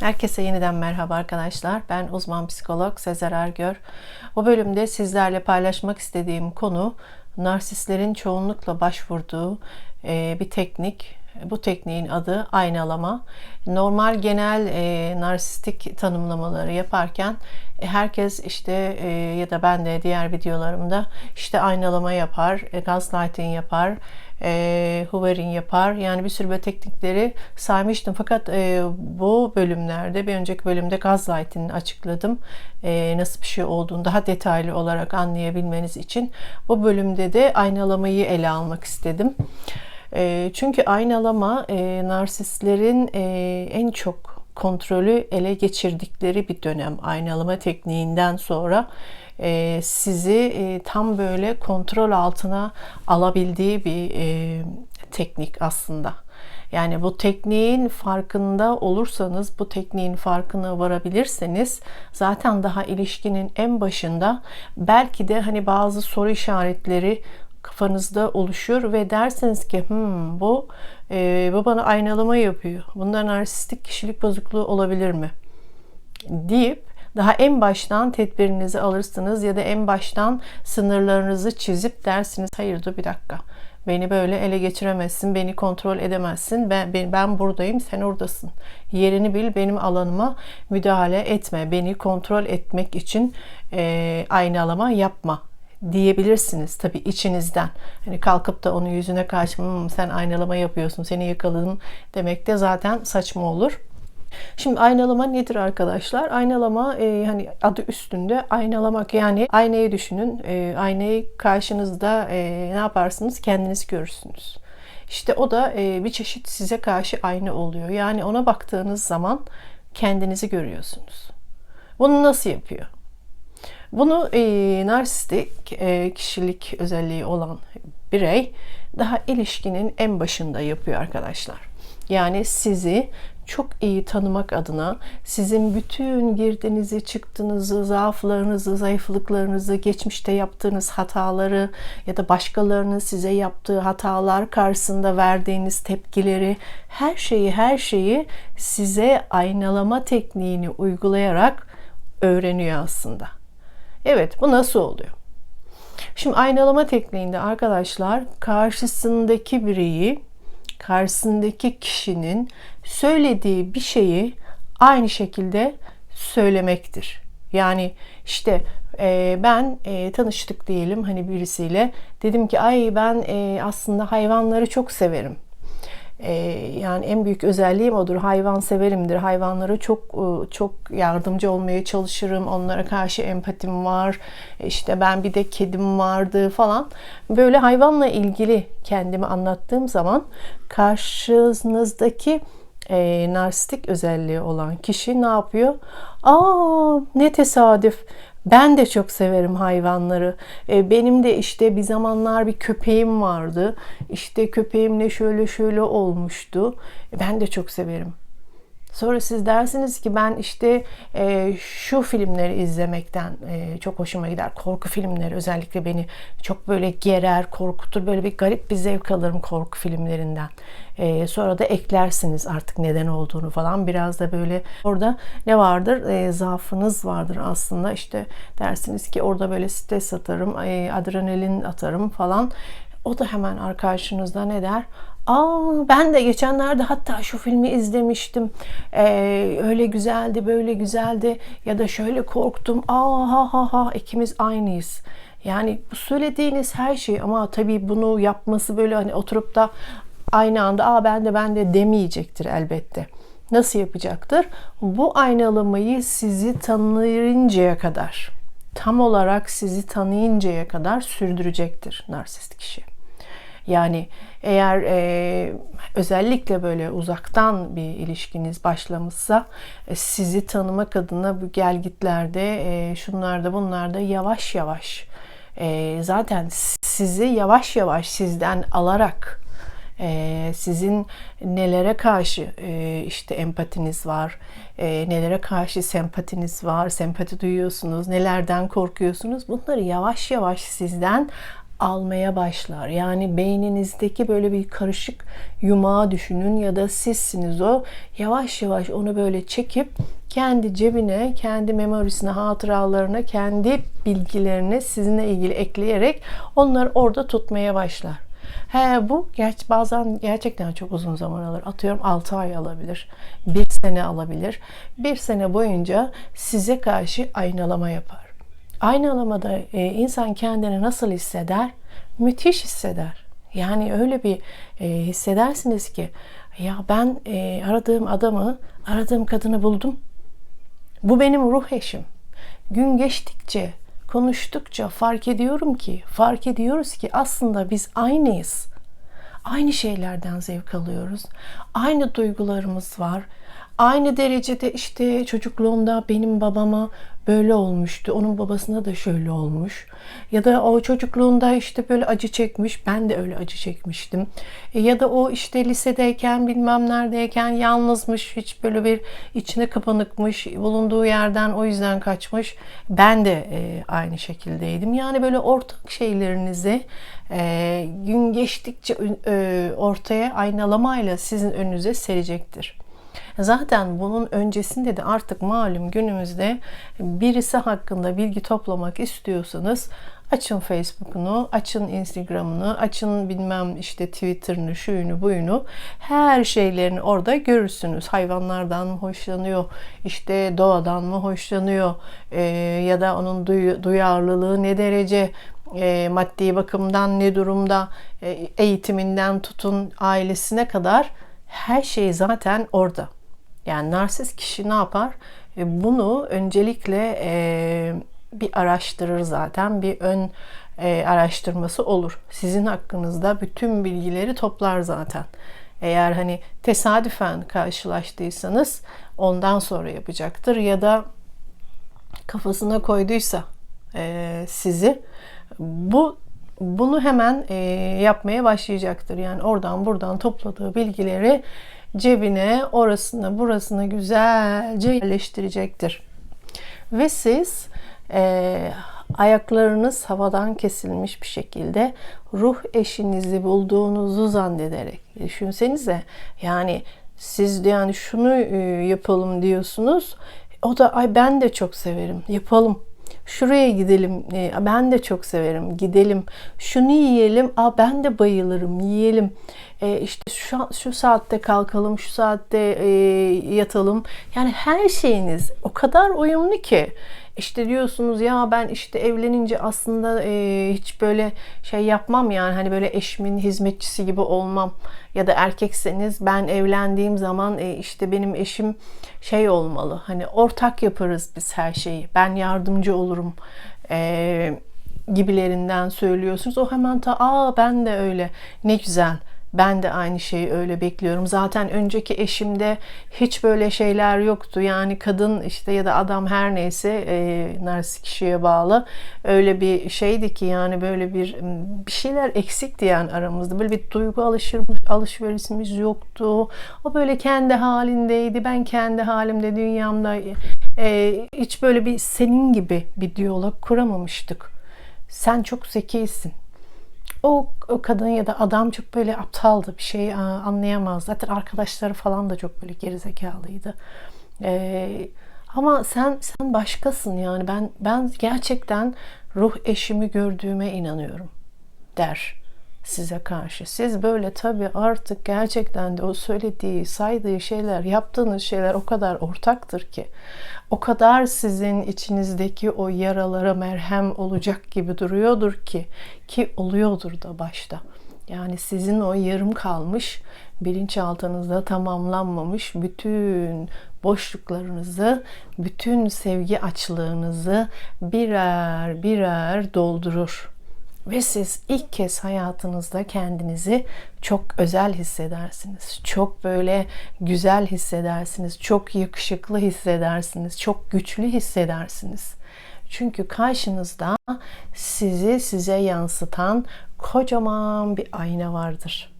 Herkese yeniden merhaba arkadaşlar. Ben uzman psikolog Sezer Ergör. Bu bölümde sizlerle paylaşmak istediğim konu narsistlerin çoğunlukla başvurduğu e, bir teknik. Bu tekniğin adı aynalama. Normal genel e, narsistik tanımlamaları yaparken herkes işte e, ya da ben de diğer videolarımda işte aynalama yapar, e, gaslighting yapar, e, hovering yapar. Yani bir sürü böyle teknikleri saymıştım. Fakat e, bu bölümlerde bir önceki bölümde gaslighting'i açıkladım. E, nasıl bir şey olduğunu daha detaylı olarak anlayabilmeniz için bu bölümde de aynalamayı ele almak istedim. E, çünkü aynalama e, narsistlerin e, en çok kontrolü ele geçirdikleri bir dönem aynalama tekniğinden sonra e, sizi e, tam böyle kontrol altına alabildiği bir e, teknik aslında. Yani bu tekniğin farkında olursanız, bu tekniğin farkına varabilirseniz zaten daha ilişkinin en başında belki de hani bazı soru işaretleri kafanızda oluşur ve dersiniz ki hmm, bu e, bu bana aynalama yapıyor. Bunda narsistik kişilik bozukluğu olabilir mi? deyip daha en baştan tedbirinizi alırsınız ya da en baştan sınırlarınızı çizip dersiniz hayır dur bir dakika beni böyle ele geçiremezsin, beni kontrol edemezsin. Ben, ben, ben buradayım, sen oradasın. Yerini bil, benim alanıma müdahale etme. Beni kontrol etmek için e, aynalama yapma diyebilirsiniz tabii içinizden. Hani kalkıp da onun yüzüne karşı hmm, sen aynalama yapıyorsun, seni yakaladım demek de zaten saçma olur. Şimdi aynalama nedir arkadaşlar? Aynalama e, hani adı üstünde aynalamak yani aynayı düşünün. E, aynayı karşınızda e, ne yaparsınız? Kendiniz görürsünüz. İşte o da e, bir çeşit size karşı ayna oluyor. Yani ona baktığınız zaman kendinizi görüyorsunuz. Bunu nasıl yapıyor? Bunu e, narsistik e, kişilik özelliği olan birey daha ilişkinin en başında yapıyor arkadaşlar. Yani sizi çok iyi tanımak adına sizin bütün girdinizi, çıktığınızı, zaaflarınızı, zayıflıklarınızı, geçmişte yaptığınız hataları ya da başkalarının size yaptığı hatalar karşısında verdiğiniz tepkileri, her şeyi her şeyi size aynalama tekniğini uygulayarak öğreniyor aslında. Evet, bu nasıl oluyor? Şimdi aynalama tekniğinde arkadaşlar karşısındaki bireyi karşısındaki kişinin söylediği bir şeyi aynı şekilde söylemektir. Yani işte e, ben e, tanıştık diyelim hani birisiyle dedim ki ay ben e, aslında hayvanları çok severim. E, yani en büyük özelliğim odur. Hayvan severimdir. Hayvanlara çok e, çok yardımcı olmaya çalışırım. Onlara karşı empatim var. İşte ben bir de kedim vardı falan. Böyle hayvanla ilgili kendimi anlattığım zaman karşınızdaki e, narsistik özelliği olan kişi ne yapıyor? Aa ne tesadüf. Ben de çok severim hayvanları. E, benim de işte bir zamanlar bir köpeğim vardı. İşte köpeğimle şöyle şöyle olmuştu. E, ben de çok severim. Sonra siz dersiniz ki ben işte e, şu filmleri izlemekten e, çok hoşuma gider. Korku filmleri özellikle beni çok böyle gerer, korkutur. Böyle bir garip bir zevk alırım korku filmlerinden. E, sonra da eklersiniz artık neden olduğunu falan. Biraz da böyle orada ne vardır? E, zaafınız vardır aslında. İşte dersiniz ki orada böyle stres atarım, e, adrenalin atarım falan. O da hemen arkadaşınızda ne der? Aa ben de geçenlerde hatta şu filmi izlemiştim. Ee, öyle güzeldi, böyle güzeldi ya da şöyle korktum. Aa ha ha ha ikimiz aynıyız. Yani bu söylediğiniz her şey ama tabii bunu yapması böyle hani oturup da aynı anda aa ben de ben de demeyecektir elbette. Nasıl yapacaktır? Bu aynalamayı sizi tanıyıncaya kadar, tam olarak sizi tanıyıncaya kadar sürdürecektir narsist kişi. Yani eğer e, özellikle böyle uzaktan bir ilişkiniz başlamışsa e, sizi tanımak adına bu gelgitlerde e, şunlarda bunlarda yavaş yavaş e, zaten sizi yavaş yavaş sizden alarak e, sizin nelere karşı e, işte empatiniz var, e, nelere karşı sempatiniz var, sempati duyuyorsunuz, nelerden korkuyorsunuz bunları yavaş yavaş sizden almaya başlar. Yani beyninizdeki böyle bir karışık yumağı düşünün ya da sizsiniz o. Yavaş yavaş onu böyle çekip kendi cebine, kendi memorisine, hatıralarına, kendi bilgilerini sizinle ilgili ekleyerek onları orada tutmaya başlar. He bu geç bazen gerçekten çok uzun zaman alır. Atıyorum 6 ay alabilir. 1 sene alabilir. 1 sene boyunca size karşı aynalama yapar. Aynalamada e, insan kendini nasıl hisseder? Müthiş hisseder. Yani öyle bir e, hissedersiniz ki ya ben e, aradığım adamı, aradığım kadını buldum. Bu benim ruh eşim. Gün geçtikçe, konuştukça fark ediyorum ki, fark ediyoruz ki aslında biz aynıyız. Aynı şeylerden zevk alıyoruz. Aynı duygularımız var. Aynı derecede işte çocukluğumda benim babama böyle olmuştu. Onun babasına da şöyle olmuş. Ya da o çocukluğunda işte böyle acı çekmiş. Ben de öyle acı çekmiştim. E ya da o işte lisedeyken bilmem neredeyken yalnızmış. Hiç böyle bir içine kapanıkmış. Bulunduğu yerden o yüzden kaçmış. Ben de e, aynı şekildeydim. Yani böyle ortak şeylerinizi e, gün geçtikçe ortaya aynalamayla sizin önünüze serecektir. Zaten bunun öncesinde de artık malum günümüzde birisi hakkında bilgi toplamak istiyorsanız açın Facebook'unu, açın Instagram'ını, açın bilmem işte Twitter'ını, şuyunu, buyunu. Her şeylerini orada görürsünüz. Hayvanlardan mı hoşlanıyor, işte doğadan mı hoşlanıyor e, ya da onun duy, duyarlılığı ne derece, e, maddi bakımdan ne durumda, e, eğitiminden tutun ailesine kadar her şey zaten orada. Yani narsist kişi ne yapar? E, bunu öncelikle e, bir araştırır zaten. Bir ön e, araştırması olur. Sizin hakkınızda bütün bilgileri toplar zaten. Eğer hani tesadüfen karşılaştıysanız ondan sonra yapacaktır ya da kafasına koyduysa sizi bu bunu hemen yapmaya başlayacaktır. Yani oradan buradan topladığı bilgileri cebine, orasına, burasına güzelce yerleştirecektir. Ve siz e, ayaklarınız havadan kesilmiş bir şekilde ruh eşinizi bulduğunuzu zannederek. Düşünsenize yani siz yani şunu e, yapalım diyorsunuz. O da ay ben de çok severim yapalım şuraya gidelim e, ben de çok severim gidelim. Şunu yiyelim aa ben de bayılırım yiyelim. E, işte şu, şu saatte kalkalım şu saatte e, yatalım. Yani her şeyiniz o kadar uyumlu ki işte diyorsunuz ya ben işte evlenince aslında e, hiç böyle şey yapmam yani hani böyle eşimin hizmetçisi gibi olmam ya da erkekseniz ben evlendiğim zaman e, işte benim eşim şey olmalı hani ortak yaparız biz her şeyi ben yardımcı olurum e, gibilerinden söylüyorsunuz. O hemen ta aa ben de öyle ne güzel ben de aynı şeyi öyle bekliyorum. Zaten önceki eşimde hiç böyle şeyler yoktu. Yani kadın işte ya da adam her neyse e, narsist kişiye bağlı öyle bir şeydi ki yani böyle bir bir şeyler eksikti yani aramızda. Böyle bir duygu alışır, alışverişimiz yoktu. O böyle kendi halindeydi. Ben kendi halimde dünyamda e, hiç böyle bir senin gibi bir diyalog kuramamıştık. Sen çok zekisin o, o kadın ya da adam çok böyle aptaldı. Bir şey anlayamaz. Zaten arkadaşları falan da çok böyle gerizekalıydı. Ee, ama sen sen başkasın yani ben ben gerçekten ruh eşimi gördüğüme inanıyorum der size karşı. Siz böyle tabii artık gerçekten de o söylediği, saydığı şeyler, yaptığınız şeyler o kadar ortaktır ki o kadar sizin içinizdeki o yaralara merhem olacak gibi duruyordur ki ki oluyordur da başta. Yani sizin o yarım kalmış bilinçaltınızda tamamlanmamış bütün boşluklarınızı, bütün sevgi açlığınızı birer birer doldurur. Ve siz ilk kez hayatınızda kendinizi çok özel hissedersiniz. Çok böyle güzel hissedersiniz. Çok yakışıklı hissedersiniz. Çok güçlü hissedersiniz. Çünkü karşınızda sizi size yansıtan kocaman bir ayna vardır.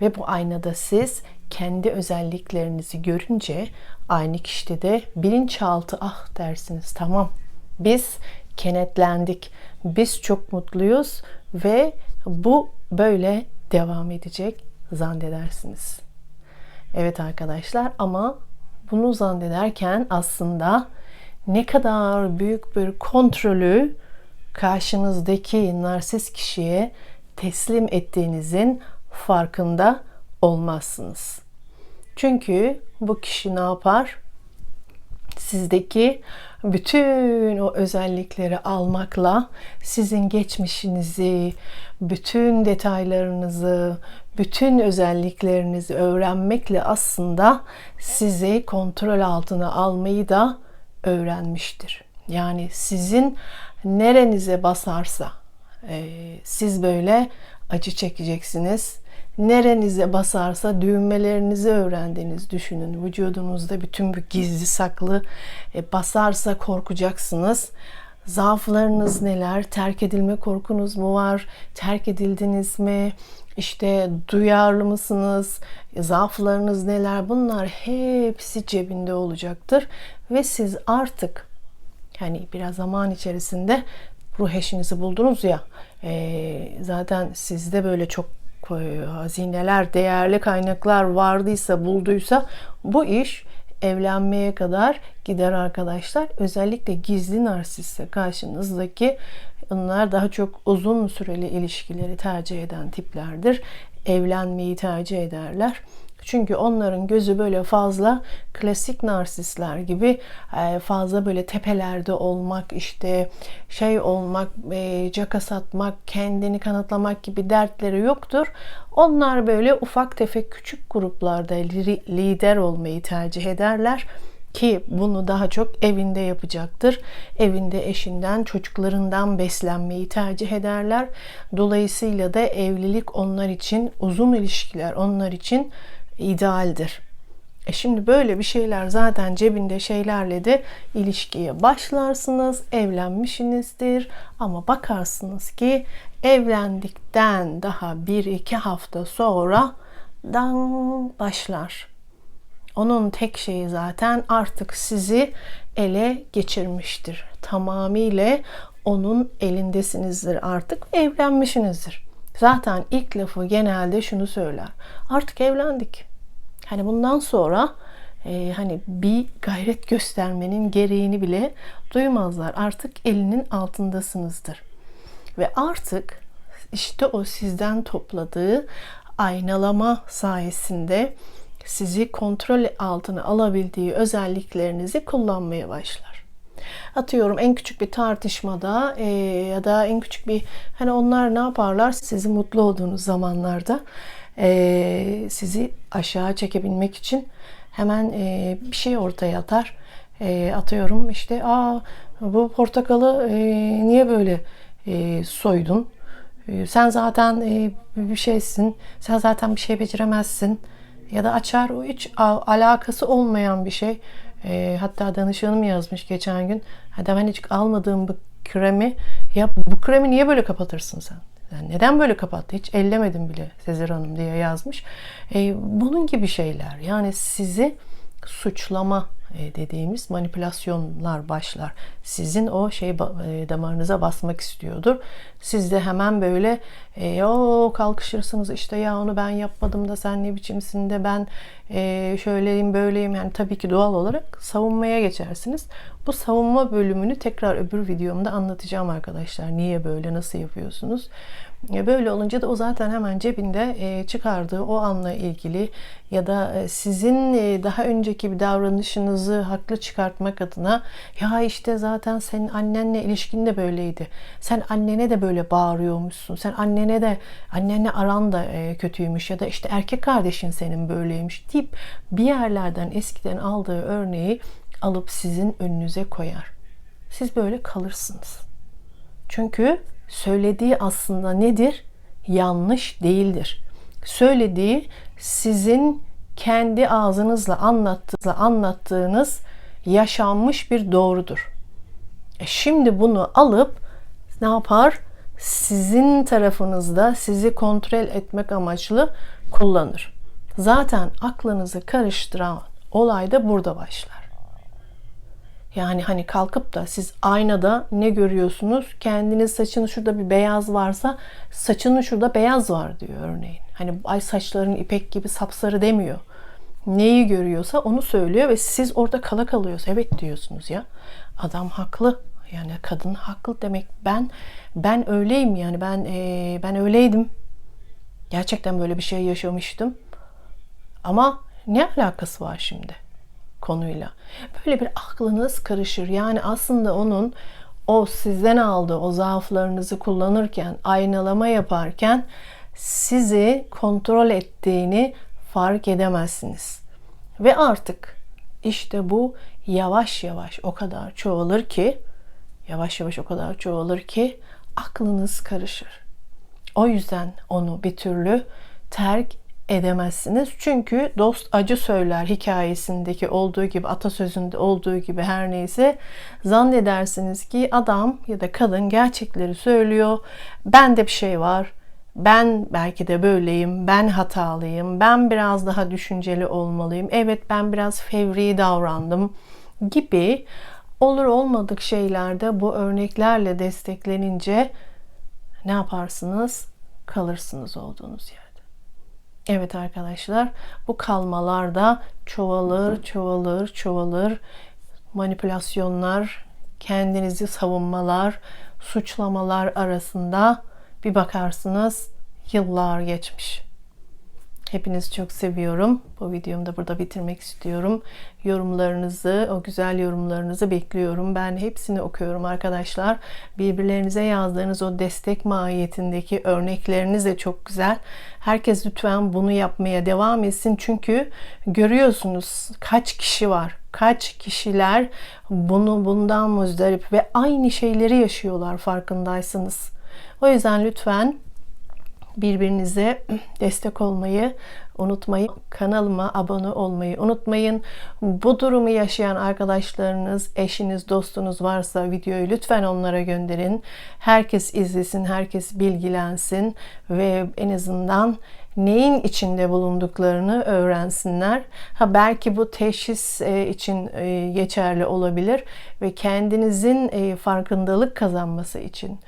Ve bu aynada siz kendi özelliklerinizi görünce aynı kişide de bilinçaltı ah dersiniz. Tamam biz kenetlendik biz çok mutluyuz ve bu böyle devam edecek zannedersiniz. Evet arkadaşlar ama bunu zannederken aslında ne kadar büyük bir kontrolü karşınızdaki narsist kişiye teslim ettiğinizin farkında olmazsınız. Çünkü bu kişi ne yapar? Sizdeki bütün o özellikleri almakla sizin geçmişinizi, bütün detaylarınızı, bütün özelliklerinizi öğrenmekle aslında sizi kontrol altına almayı da öğrenmiştir. Yani sizin nerenize basarsa siz böyle acı çekeceksiniz. Nerenize basarsa düğmelerinizi öğrendiğiniz düşünün. Vücudunuzda bütün bu gizli saklı e, basarsa korkacaksınız. Zaaflarınız neler? Terk edilme korkunuz mu var? Terk edildiniz mi? İşte duyarlı mısınız? Zaaflarınız neler? Bunlar hepsi cebinde olacaktır ve siz artık yani biraz zaman içerisinde ruh eşinizi buldunuz ya e, zaten sizde böyle çok e, hazineler, değerli kaynaklar vardıysa, bulduysa bu iş evlenmeye kadar gider arkadaşlar. Özellikle gizli narsiste karşınızdaki onlar daha çok uzun süreli ilişkileri tercih eden tiplerdir. Evlenmeyi tercih ederler. Çünkü onların gözü böyle fazla klasik narsistler gibi e, fazla böyle tepelerde olmak, işte şey olmak, e, caka satmak, kendini kanıtlamak gibi dertleri yoktur. Onlar böyle ufak tefek küçük gruplarda lider olmayı tercih ederler ki bunu daha çok evinde yapacaktır. Evinde eşinden, çocuklarından beslenmeyi tercih ederler. Dolayısıyla da evlilik onlar için, uzun ilişkiler onlar için idealdir. E şimdi böyle bir şeyler zaten cebinde şeylerle de ilişkiye başlarsınız, evlenmişsinizdir ama bakarsınız ki evlendikten daha bir iki hafta sonra dan başlar. Onun tek şeyi zaten artık sizi ele geçirmiştir. Tamamıyla onun elindesinizdir artık evlenmişsinizdir. Zaten ilk lafı genelde şunu söyler. Artık evlendik. Hani bundan sonra e, hani bir gayret göstermenin gereğini bile duymazlar. Artık elinin altındasınızdır. Ve artık işte o sizden topladığı aynalama sayesinde sizi kontrol altına alabildiği özelliklerinizi kullanmaya başlar. Atıyorum en küçük bir tartışmada e, ya da en küçük bir hani onlar ne yaparlar sizi mutlu olduğunuz zamanlarda e, sizi aşağı çekebilmek için hemen e, bir şey ortaya atar. E, atıyorum işte aa bu portakalı e, niye böyle soydun? Sen zaten bir şeysin. Sen zaten bir şey beceremezsin. Ya da açar o hiç alakası olmayan bir şey. Hatta danışanım yazmış geçen gün. Hadi ben hiç almadığım bu kremi ya bu kremi niye böyle kapatırsın sen? Neden böyle kapattı? Hiç ellemedim bile Sezer Hanım diye yazmış. E, bunun gibi şeyler. Yani sizi suçlama dediğimiz manipülasyonlar başlar. Sizin o şey e, damarınıza basmak istiyordur. Siz de hemen böyle e, o kalkışırsınız işte ya onu ben yapmadım da sen ne biçimsin de ben e, şöyleyim böyleyim yani tabii ki doğal olarak savunmaya geçersiniz. Bu savunma bölümünü tekrar öbür videomda anlatacağım arkadaşlar. Niye böyle nasıl yapıyorsunuz? E, böyle olunca da o zaten hemen cebinde e, çıkardığı o anla ilgili ya da e, sizin daha önceki bir davranışınızı haklı çıkartmak adına ya işte zaten senin annenle ilişkin de böyleydi. Sen annene de böyle bağırıyormuşsun. Sen annene de annenle aran da kötüymüş ya da işte erkek kardeşin senin böyleymiş deyip bir yerlerden eskiden aldığı örneği alıp sizin önünüze koyar. Siz böyle kalırsınız. Çünkü söylediği aslında nedir? Yanlış değildir. Söylediği sizin kendi ağzınızla anlattığınız, anlattığınız yaşanmış bir doğrudur. E şimdi bunu alıp ne yapar? Sizin tarafınızda sizi kontrol etmek amaçlı kullanır. Zaten aklınızı karıştıran olay da burada başlar. Yani hani kalkıp da siz aynada ne görüyorsunuz? Kendiniz saçın şurada bir beyaz varsa saçının şurada beyaz var diyor örneğin. Hani ay saçların ipek gibi sapsarı demiyor. Neyi görüyorsa onu söylüyor ve siz orada kala kalıyorsunuz. Evet diyorsunuz ya. Adam haklı. Yani kadın haklı demek. Ben ben öyleyim yani ben ee, ben öyleydim. Gerçekten böyle bir şey yaşamıştım. Ama ne alakası var şimdi konuyla? Böyle bir aklınız karışır. Yani aslında onun o sizden aldığı o zaaflarınızı kullanırken, aynalama yaparken sizi kontrol ettiğini fark edemezsiniz. Ve artık işte bu yavaş yavaş o kadar çoğalır ki yavaş yavaş o kadar çoğalır ki aklınız karışır. O yüzden onu bir türlü terk edemezsiniz. Çünkü dost acı söyler hikayesindeki olduğu gibi atasözünde olduğu gibi her neyse zannedersiniz ki adam ya da kadın gerçekleri söylüyor. Bende bir şey var. Ben belki de böyleyim. Ben hatalıyım. Ben biraz daha düşünceli olmalıyım. Evet ben biraz fevri davrandım gibi olur olmadık şeylerde bu örneklerle desteklenince ne yaparsınız? Kalırsınız olduğunuz yerde. Evet arkadaşlar bu kalmalar da çoğalır, çoğalır, çoğalır. Manipülasyonlar, kendinizi savunmalar, suçlamalar arasında bir bakarsınız yıllar geçmiş. Hepinizi çok seviyorum. Bu videomu da burada bitirmek istiyorum. Yorumlarınızı, o güzel yorumlarınızı bekliyorum. Ben hepsini okuyorum arkadaşlar. Birbirlerinize yazdığınız o destek mahiyetindeki örnekleriniz de çok güzel. Herkes lütfen bunu yapmaya devam etsin. Çünkü görüyorsunuz kaç kişi var. Kaç kişiler bunu bundan muzdarip ve aynı şeyleri yaşıyorlar farkındaysanız. O yüzden lütfen birbirinize destek olmayı unutmayın. Kanalıma abone olmayı unutmayın. Bu durumu yaşayan arkadaşlarınız, eşiniz, dostunuz varsa videoyu lütfen onlara gönderin. Herkes izlesin, herkes bilgilensin ve en azından neyin içinde bulunduklarını öğrensinler. Ha belki bu teşhis e, için e, geçerli olabilir ve kendinizin e, farkındalık kazanması için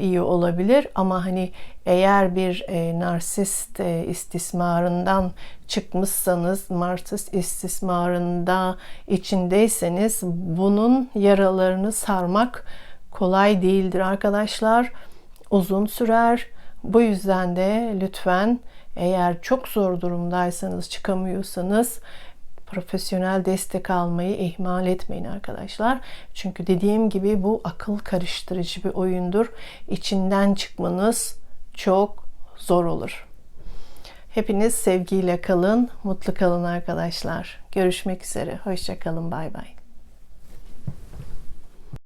iyi olabilir ama hani eğer bir narsist istismarından çıkmışsanız, narsist istismarında içindeyseniz bunun yaralarını sarmak kolay değildir arkadaşlar. Uzun sürer bu yüzden de lütfen eğer çok zor durumdaysanız çıkamıyorsanız profesyonel destek almayı ihmal etmeyin arkadaşlar. Çünkü dediğim gibi bu akıl karıştırıcı bir oyundur. İçinden çıkmanız çok zor olur. Hepiniz sevgiyle kalın, mutlu kalın arkadaşlar. Görüşmek üzere. Hoşçakalın. Bay bay.